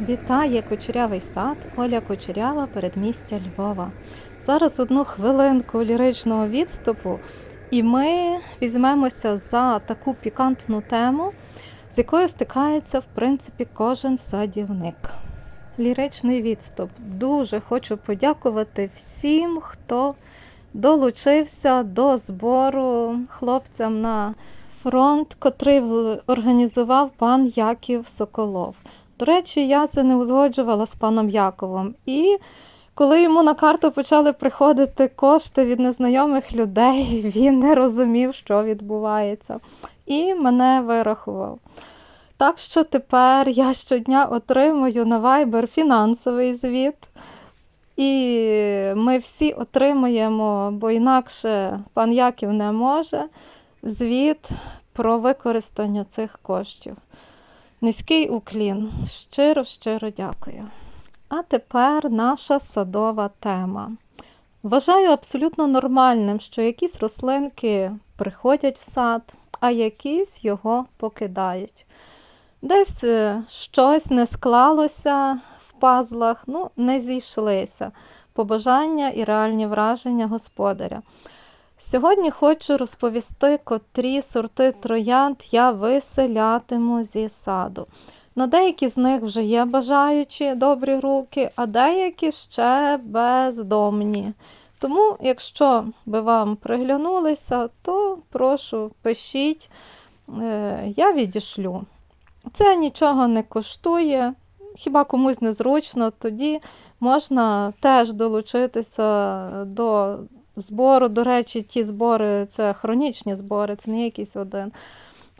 Вітає кучерявий сад Оля Кучерява передмістя Львова. Зараз одну хвилинку ліричного відступу, і ми візьмемося за таку пікантну тему, з якою стикається в принципі кожен садівник. Ліричний відступ. Дуже хочу подякувати всім, хто долучився до збору хлопцям на фронт, котрий організував пан Яків Соколов. До речі, я це не узгоджувала з паном Яковом. І коли йому на карту почали приходити кошти від незнайомих людей, він не розумів, що відбувається. І мене вирахував. Так що тепер я щодня отримую на Viber фінансовий звіт. І ми всі отримуємо, бо інакше пан Яків не може, звіт про використання цих коштів. Низький уклін. Щиро, щиро дякую. А тепер наша садова тема. Вважаю абсолютно нормальним, що якісь рослинки приходять в сад, а якісь його покидають. Десь е, щось не склалося в пазлах, ну, не зійшлися побажання і реальні враження господаря. Сьогодні хочу розповісти, котрі сорти троянд я виселятиму зі саду. На деякі з них вже є бажаючі добрі руки, а деякі ще бездомні. Тому, якщо би вам приглянулися, то прошу пишіть, е, я відішлю. Це нічого не коштує, хіба комусь незручно, тоді можна теж долучитися до збору. До речі, ті збори це хронічні збори, це не якийсь один,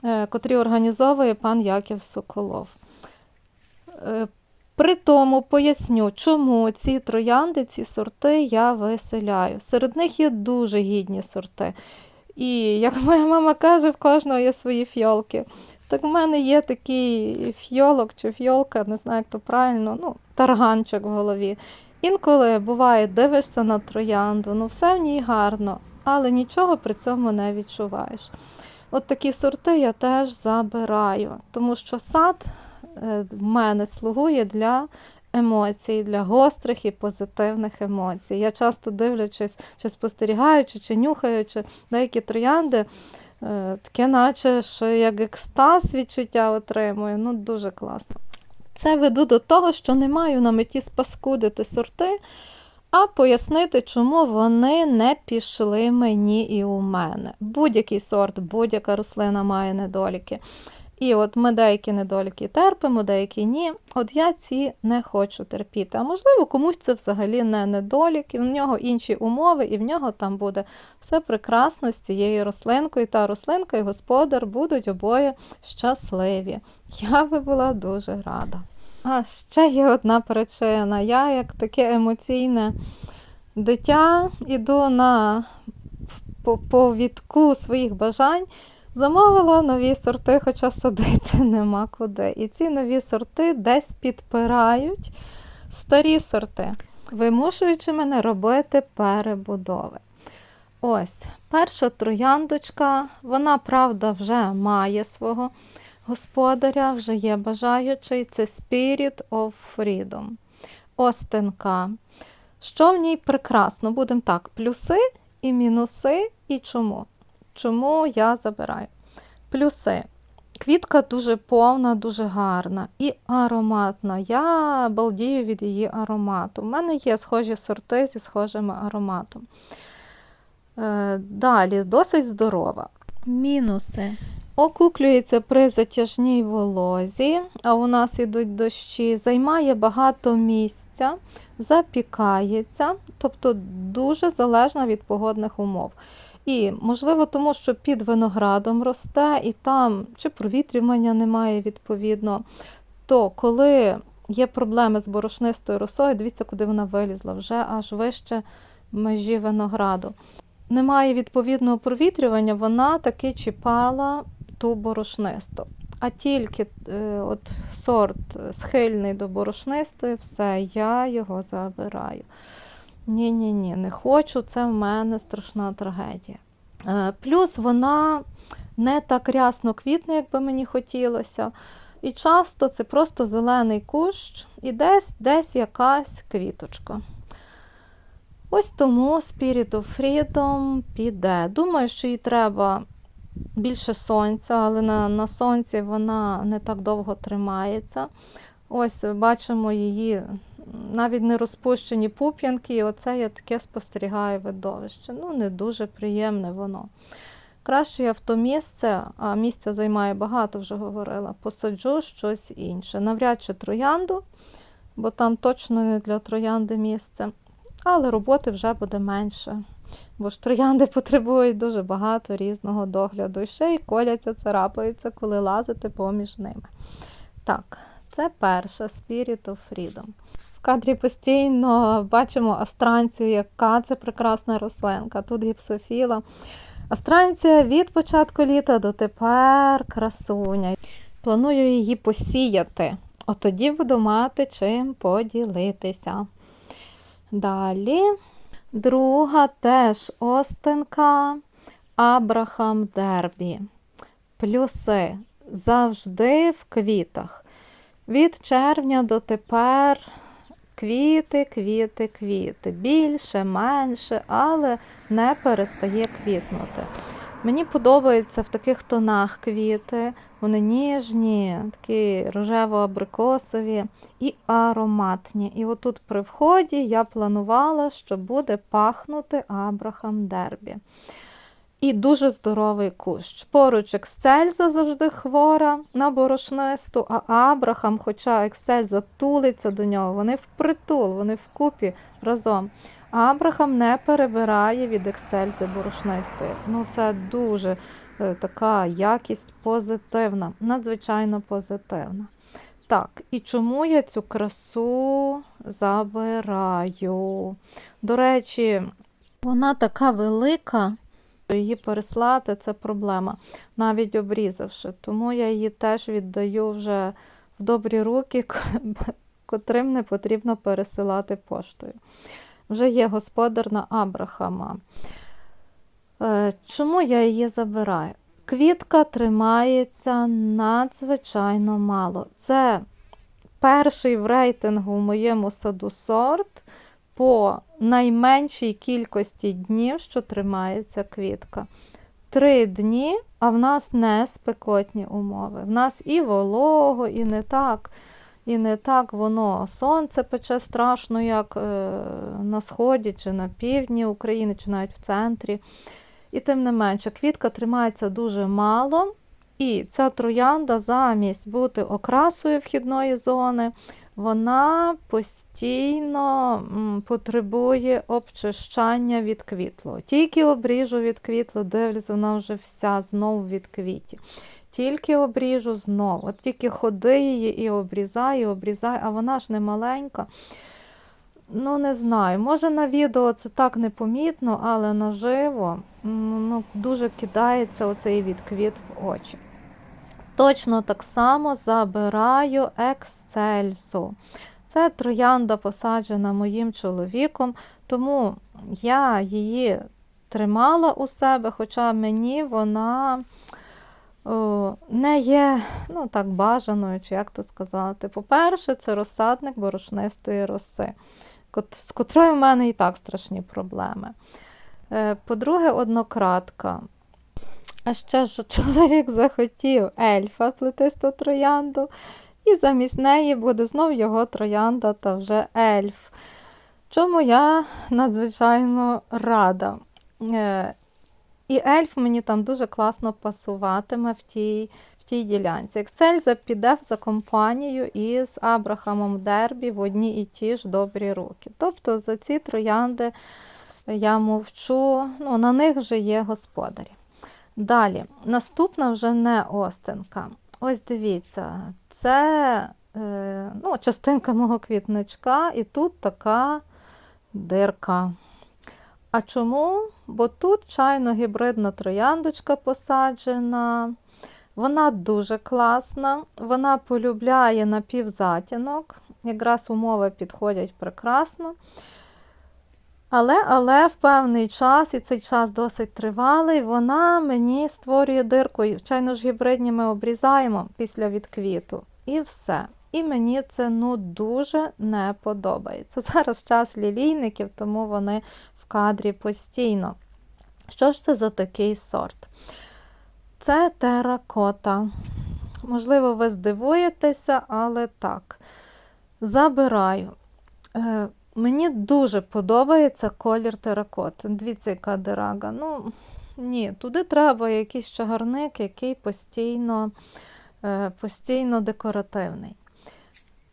е, котрі організовує пан Яків Соколов. Е, При тому поясню, чому ці троянди, ці сорти я виселяю. Серед них є дуже гідні сорти. І, як моя мама каже, в кожного є свої фьолки. Так в мене є такий фьолок чи фьолка, не знаю, як то правильно, ну, тарганчик в голові. Інколи буває, дивишся на троянду, ну все в ній гарно, але нічого при цьому не відчуваєш. От такі сорти я теж забираю, тому що сад е, в мене слугує для емоцій, для гострих і позитивних емоцій. Я часто дивлячись, чи спостерігаючи, чи нюхаючи деякі троянди, е, таке, наче що як екстаз відчуття отримую. Ну, дуже класно. Це веду до того, що не маю на меті спаскудити сорти, а пояснити, чому вони не пішли мені і у мене. Будь-який сорт, будь-яка рослина має недоліки. І от ми деякі недоліки терпимо, деякі ні. От я ці не хочу терпіти. А можливо, комусь це взагалі не недоліки, в нього інші умови, і в нього там буде все прекрасно з цією рослинкою. Та рослинка і господар будуть обоє щасливі. Я би була дуже рада. А ще є одна причина. Я, як таке емоційне дитя, іду на повідку своїх бажань. Замовила нові сорти, хоча садити нема куди. І ці нові сорти десь підпирають старі сорти, вимушуючи мене робити перебудови. Ось, перша трояндочка, вона, правда, вже має свого господаря, вже є бажаючий. Це Spirit of Freedom. Остенка. Що в ній прекрасно? Будемо так, плюси і мінуси, і чому? Чому я забираю? Плюси. Квітка дуже повна, дуже гарна і ароматна. Я балдію від її аромату. У мене є схожі сорти зі схожим ароматом. Е, Далі, досить здорова. Мінуси. Окуклюється при затяжній волозі, а у нас ідуть дощі, займає багато місця, запікається, тобто дуже залежна від погодних умов. І, можливо, тому що під виноградом росте, і там чи провітрювання немає відповідно, то коли є проблеми з борошнистою росою, дивіться, куди вона вилізла, вже аж вище межі винограду. Немає відповідного провітрювання, вона таки чіпала ту борошнисту. А тільки е, от сорт схильний до борошнистої, все, я його забираю. Ні, ні, не хочу, це в мене страшна трагедія. Е, Плюс вона не так рясно квітне, як би мені хотілося. І часто це просто зелений кущ і десь десь якась квіточка. Ось тому Spirit of Freedom піде. Думаю, що їй треба більше сонця, але на, на сонці вона не так довго тримається. Ось бачимо її навіть не розпущені пуп'янки, і оце я таке спостерігаю видовище. Ну, не дуже приємне воно. Краще я в то місце, а місця займає багато, вже говорила, посаджу щось інше. Навряд чи троянду, бо там точно не для троянди місце. Але роботи вже буде менше. Бо ж троянди потребують дуже багато різного догляду. І ще й коляться, царапаються, коли лазити поміж ними. Так, це перша Spirit of Freedom. Кадрі постійно бачимо астранцію, яка це прекрасна рослинка. Тут гіпсофіла. Астранція від початку літа до тепер красуня. Планую її посіяти. От тоді буду мати чим поділитися. Далі. Друга теж остинка Абрахам Дербі. Плюси завжди в квітах. Від червня до тепер квіти, квіти, квіти. Більше, менше, але не перестає квітнути. Мені подобаються в таких тонах квіти. Вони ніжні, такі рожево-абрикосові і ароматні. І отут при вході я планувала, що буде пахнути Абрахам Дербі. І дуже здоровий кущ. Поруч Ексельза завжди хвора на борошнисту, а Абрахам, хоча Ексельза тулиться до нього, вони впритул, вони вкупі разом. Абрахам не перебирає від Ексельзи борошнистої. Ну, це дуже е, така якість позитивна, надзвичайно позитивна. Так, і чому я цю красу забираю? До речі, вона така велика, її переслати це проблема, навіть обрізавши. Тому я її теж віддаю вже в добрі руки, котрим не потрібно пересилати поштою. Вже є господар на Абрахама. Е, Чому я її забираю? Квітка тримається надзвичайно мало. Це перший в рейтингу в моєму саду сорт по найменшій кількості днів, що тримається квітка. Три дні, а в нас не спекотні умови. В нас і волого, і не так. І не так воно сонце пече страшно, як е, на сході чи на півдні України, чи навіть в центрі. І тим не менше, квітка тримається дуже мало, і ця троянда замість бути окрасою вхідної зони, вона постійно потребує обчищання від квітлого. Тільки обріжу від квітлу, дивлюсь, вона вже вся знову від квітів. Тільки обріжу знову. От тільки ходи її і обрізай, і обрізай, а вона ж не маленька. Ну, не знаю. Може на відео це так непомітно, але наживо ну, дуже кидається оцей відквіт в очі. Точно так само забираю ексцельсу. Це троянда посаджена моїм чоловіком, тому я її тримала у себе, хоча мені вона о, не є ну, так бажаною, чи як то сказати. По-перше, це розсадник борошнистої роси, з котрою в мене і так страшні проблеми. Е, По-друге, однократка. А ще ж чоловік захотів ельфа плетисту троянду, і замість неї буде знов його троянда та вже ельф. Чому я надзвичайно рада. Е, І ельф мені там дуже класно пасуватиме в тій, в тій ділянці. Ексельза піде за компанію із Абрахамом Дербі в одні і ті ж добрі руки. Тобто за ці троянди я мовчу, ну, на них вже є господарі. Далі, наступна вже не остинка. Ось дивіться, це е, ну, частинка мого квітничка, і тут така дирка. А чому? Бо тут чайно-гібридна трояндочка посаджена. Вона дуже класна, вона полюбляє напівзатінок. Якраз умови підходять прекрасно. Але, але в певний час, і цей час досить тривалий, вона мені створює дирку. Звичайно ж, гібридні ми обрізаємо після відквіту. і все. І мені це ну дуже не подобається. Зараз час лілійників, тому вони в кадрі постійно. Що ж це за такий сорт? Це теракота. Можливо, ви здивуєтеся, але так. Забираю. Е, мені дуже подобається колір теракот. Дивіться, яка дирага. Ну, ні, туди треба якийсь чагарник, який постійно, е, постійно декоративний.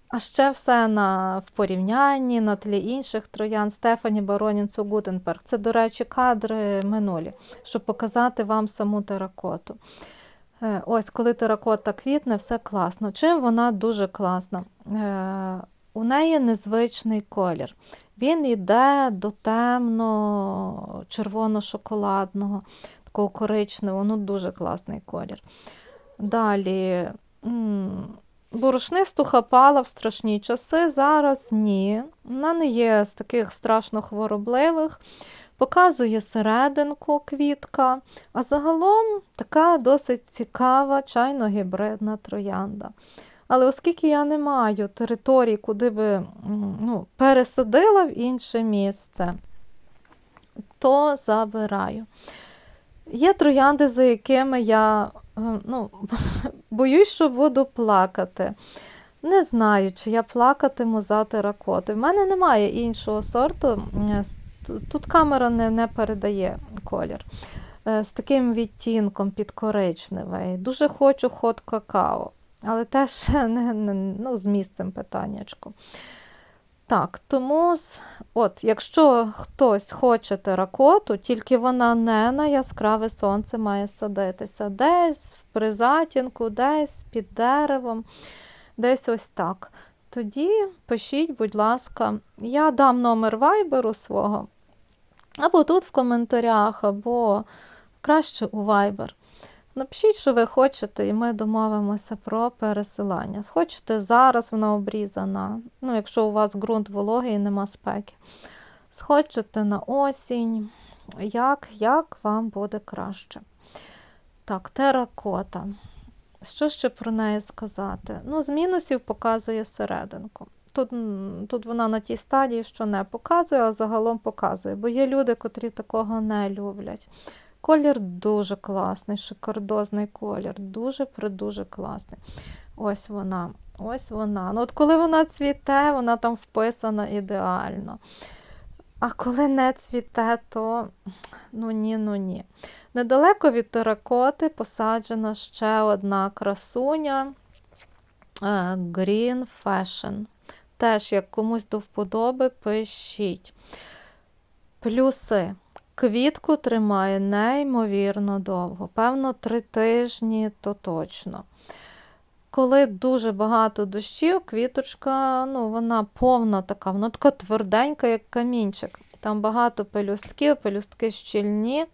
А ще все на, в порівнянні на тлі інших троян Стефані Баронін Цугутенберг. Це, до речі, кадри минулі, щоб показати вам саму теракоту. Е, Ось, коли теракота квітне, все класно. Чим вона дуже класна? У неї незвичний колір. Він йде до темно червоно-шоколадного, такого коричневого, ну дуже класний колір. Далі. Борошнисту хапала в страшні часи, зараз ні. Вона не є з таких страшно хворобливих. Показує серединку квітка, а загалом така досить цікава чайно-гібридна троянда. Але оскільки я не маю території, куди би ну, пересадила в інше місце, то забираю. Є троянди, за якими я е, ну, боюсь, що буду плакати. Не знаю, чи я плакатиму за теракоти. В мене немає іншого сорту. Е, Тут камера не, не передає колір. Е, З таким відтінком під коричневий. Дуже хочу хот какао, але теж не, не, ну, з місцем питаннячку. Так, тому, от, якщо хтось хоче теракоту, тільки вона не на яскраве сонце має садитися. Десь в призатінку, десь під деревом, десь ось так. Тоді пишіть, будь ласка, я дам номер вайберу свого, або тут в коментарях, або краще у вайбер. Напишіть, що ви хочете, і ми домовимося про пересилання. Хочете зараз вона обрізана, ну, якщо у вас ґрунт вологий і нема спеки. Схочете на осінь, як, як вам буде краще. Так, теракота. Що ще про неї сказати? Ну, з мінусів показує серединку. Тут, тут вона на тій стадії, що не показує, а загалом показує, бо є люди, котрі такого не люблять. Колір дуже класний, шикардозний колір, дуже придуже класний. Ось вона, ось вона. Ну, от коли вона цвіте, вона там вписана ідеально. А коли не цвіте, то ну ні, ну ні. Недалеко від теракоти посаджена ще одна красуня е, Green Fashion. Теж, як комусь до вподоби, пишіть. Плюси. Квітку тримає неймовірно довго, певно, три тижні то точно. Коли дуже багато дощів, квіточка, ну, вона повна така, вона така тверденька, як камінчик. Там багато пелюстків, пелюстки щільні,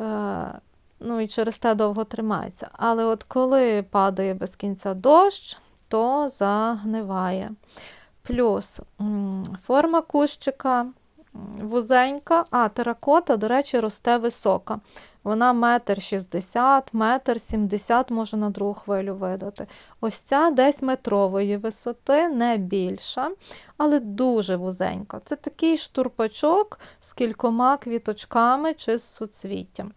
е, ну і через те довго тримається. Але от коли падає без кінця дощ, то загниває. Плюс форма кущика вузенька, а теракота, до речі, росте висока. Вона метр шістдесят, метр сімдесят може на другу хвилю видати. Ось ця десь метрової висоти, не більша, але дуже вузенька. Це такий штурпачок з кількома квіточками чи з суцвіттям.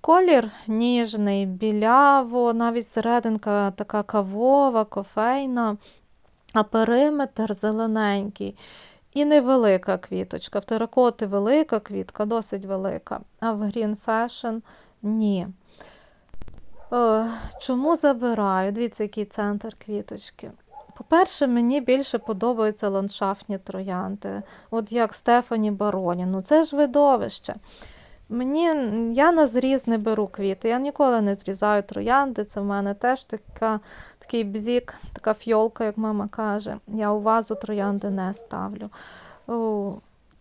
Колір ніжний, біляво, навіть серединка така кавова, кофейна, а периметр зелененький. І невелика квіточка. В теракоти велика квітка, досить велика, а в Green Fashion ні. Е, чому забираю? Дивіться, який центр квіточки. По-перше, мені більше подобаються ландшафтні троянди. От як Стефані Бароні. Ну це ж видовище. Мені, я на зріз не беру квіти. Я ніколи не зрізаю троянди. Це в мене теж така, такий бзік, така фьолка, як мама каже. Я у вазу троянди не ставлю.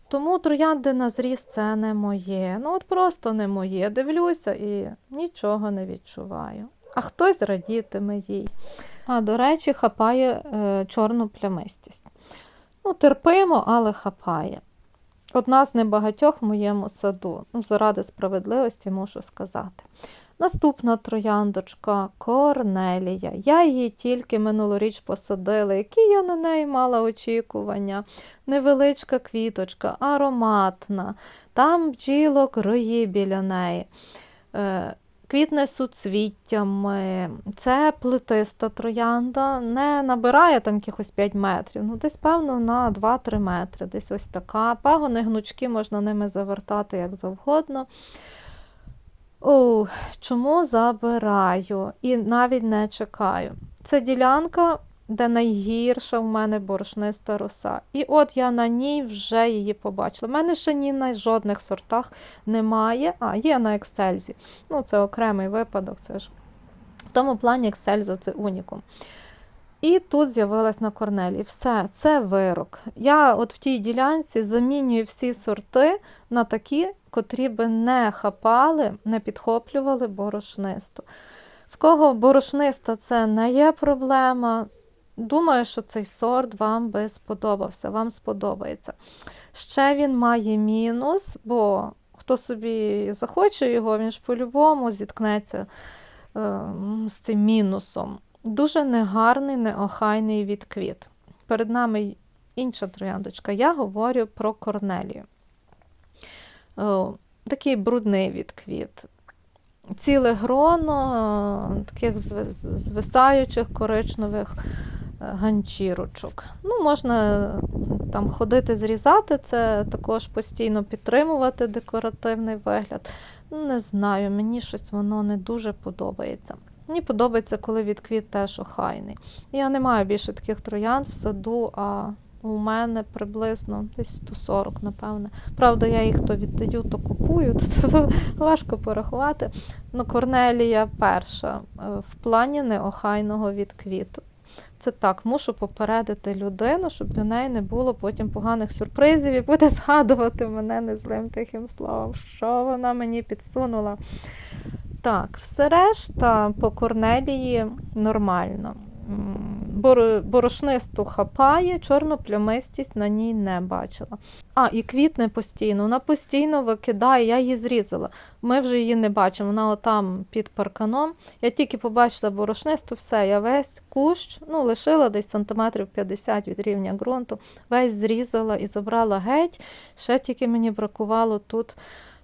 Тому троянди на зріз це не моє. Ну от просто не моє. Дивлюся і нічого не відчуваю. А хтось радітиме їй. А, до речі, хапає е, чорну плямистість. Ну, терпимо, але хапає. Одна з небагатьох в моєму саду. Ну, заради справедливості мушу сказати. Наступна трояндочка Корнелія. Я її тільки минулоріч посадила. Які я на неї мала очікування? Невеличка квіточка, ароматна, там бджілок рої біля неї. Е, Квітне суцвіттями, це плетиста троянда, не набирає там якихось 5 метрів, ну десь, певно, на 2-3 метри. Десь ось така. Пагони гнучки можна ними завертати як завгодно. О, чому забираю і навіть не чекаю. Це ділянка, де найгірша в мене борошниста роса. І от я на ній вже її побачила. У мене ще ні на жодних сортах немає. А, є на Ексельзі. Ну, це окремий випадок. Це ж в тому плані Ексельза це унікум. І тут з'явилась на Корнелі. Все, це вирок. Я от в тій ділянці замінюю всі сорти на такі, котрі би не хапали, не підхоплювали борошнисту. В кого борошниста це не є проблема. Думаю, що цей сорт вам би сподобався, вам сподобається. Ще він має мінус, бо хто собі захоче його, він ж по-любому зіткнеться е, з цим мінусом. Дуже негарний, неохайний відквіт. Перед нами інша трояндочка. Я говорю про корнелію. О, такий брудний відквіт. Ціле гроно е, таких звисаючих коричневих е, ганчірочок. Ну, можна там ходити, зрізати це, також постійно підтримувати декоративний вигляд. Ну, Не знаю, мені щось воно не дуже подобається. Мені подобається, коли відквіт теж охайний. Я не маю більше таких троянд в саду, а у мене приблизно десь 140, напевне. Правда, я їх то віддаю, то купую, то важко порахувати. Ну, Корнелія перша е, в плані неохайного відквіту. Це так, мушу попередити людину, щоб для неї не було потім поганих сюрпризів і буде згадувати мене незлим тихим словом, що вона мені підсунула. Так, все решта по Корнелії нормально. Борошнисту хапає, чорну плямистість на ній не бачила. А, і квітне постійно. Вона постійно викидає, я її зрізала. Ми вже її не бачимо. Вона отам під парканом. Я тільки побачила борошнисту, все, я весь кущ, ну, лишила десь сантиметрів 50 від рівня ґрунту, весь зрізала і забрала геть. Ще тільки мені бракувало тут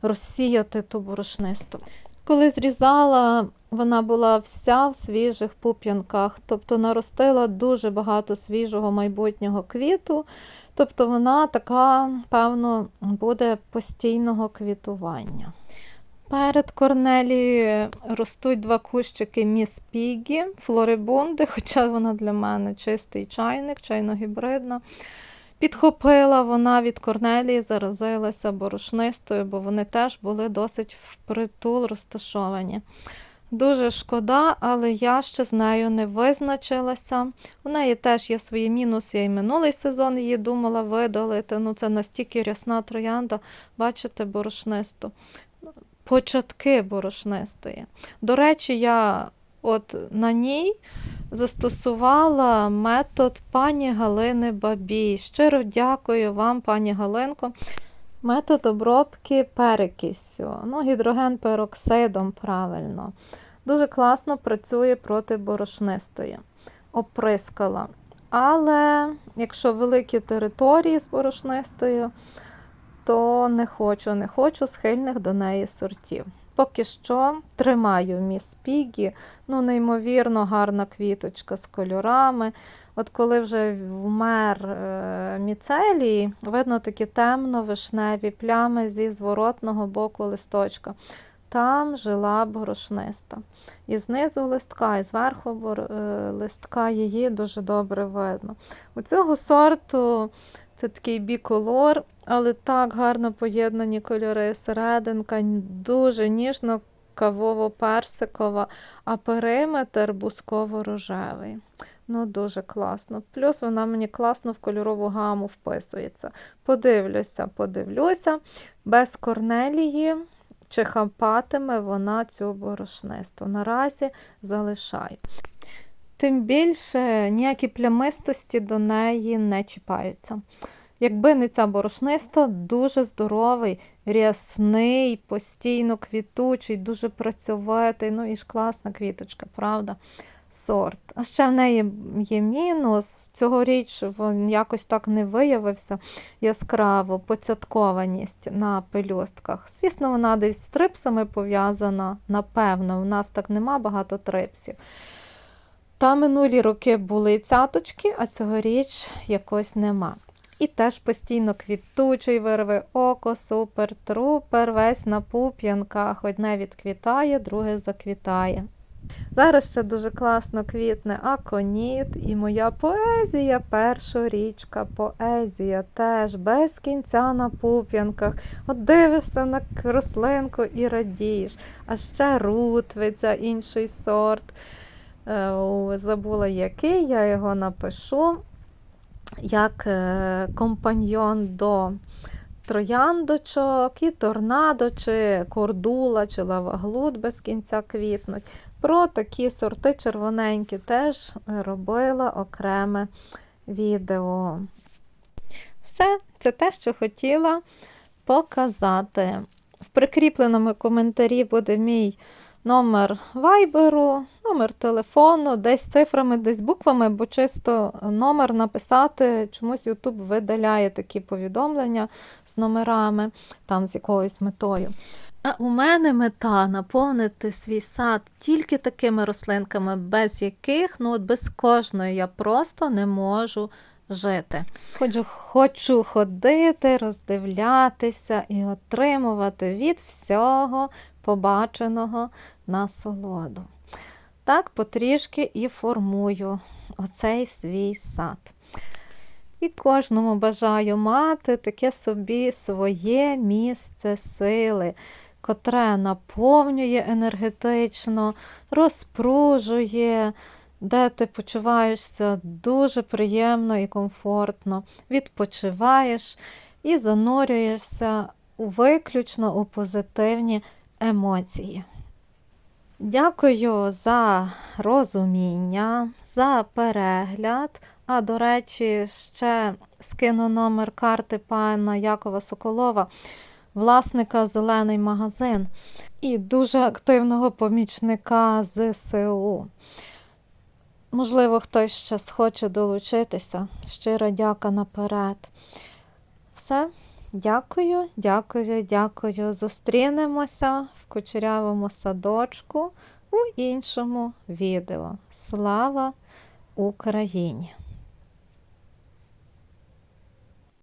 розсіяти ту борошнисту. Коли зрізала, вона була вся в свіжих пуп'янках, тобто наростила дуже багато свіжого майбутнього квіту. Тобто вона така, певно, буде постійного квітування. Перед Корнелією ростуть два кущики Міс Пігі, флорибунди, хоча вона для мене чистий чайник, чайно-гібридна. Підхопила вона від Корнелії, заразилася борошнистою, бо вони теж були досить впритул розташовані. Дуже шкода, але я ще з нею не визначилася. У неї теж є свої мінуси. Я й минулий сезон її думала видалити. Ну, це настільки рясна троянда, бачите, борошнисту. Початки борошнистої. До речі, я от на ній застосувала метод пані Галини Бабій. Щиро дякую вам, пані Галинко. Метод обробки перекиссю, ну, гідроген пероксидом правильно. Дуже класно працює проти борошнистої. Оприскала. Але якщо великі території з борошнистою, то не хочу, не хочу схильних до неї сортів. Поки що тримаю міс Пігі, ну, неймовірно гарна квіточка з кольорами. От коли вже вмер е, міцелій, видно такі темно-вишневі плями зі зворотного боку листочка. Там жила борошниста. І знизу листка, і зверху е, листка її дуже добре видно. У цього сорту це такий біколор, але так гарно поєднані кольори. Серединка дуже ніжно кавово-персикова, а периметр бусково-рожевий. Ну, дуже класно. Плюс вона мені класно в кольорову гаму вписується. Подивлюся, подивлюся. Без корнелії, чи хапатиме вона цю борошнисту. Наразі залишаю. Тим більше ніякі плямистості до неї не чіпаються. Якби не ця борошниста, дуже здоровий, рясний, постійно квітучий, дуже працьовитий. Ну і ж класна квіточка, правда? Сорт. А ще в неї є мінус. Цьогоріч він якось так не виявився яскраво, поцяткованість на пелюстках. Звісно, вона десь з трипсами пов'язана, напевно, у нас так нема багато трипсів. Та минулі роки були цяточки, а цьогоріч якось нема. І теж постійно квітучий вирве око, супер, трупер, весь на пуп'янках. Одне відквітає, друге заквітає. Зараз ще дуже класно квітне аконіт і моя поезія, першорічка, поезія теж без кінця на пуп'янках. От дивишся на рослинку і радієш. А ще рутвиця, інший сорт. Е, Забула який, я його напишу як е, компаньйон до трояндочок, і торнадо, чи кордула, чи лаваглуд без кінця квітнуть. Про такі сорти червоненькі теж робила окреме відео. Все, це те, що хотіла показати. В прикріпленому коментарі буде мій номер вайберу, номер телефону, десь цифрами, десь буквами, бо чисто номер написати, чомусь YouTube видаляє такі повідомлення з номерами, там з якоюсь метою. А у мене мета наповнити свій сад тільки такими рослинками, без яких, ну от без кожної я просто не можу жити. Хочу, хочу ходити, роздивлятися і отримувати від всього побаченого насолоду. Так потрішки і формую оцей свій сад. І кожному бажаю мати таке собі своє місце сили, котре наповнює енергетично, розпружує, де ти почуваєшся дуже приємно і комфортно, відпочиваєш і занурюєшся виключно у позитивні емоції. Дякую за розуміння, за перегляд. А, до речі, ще скину номер карти пана Якова Соколова, власника Зелений магазин і дуже активного помічника ЗСУ. Можливо, хтось ще схоче долучитися. Щира дяка наперед. Все. Дякую, дякую, дякую. Зустрінемося в кучерявому садочку у іншому відео. Слава Україні!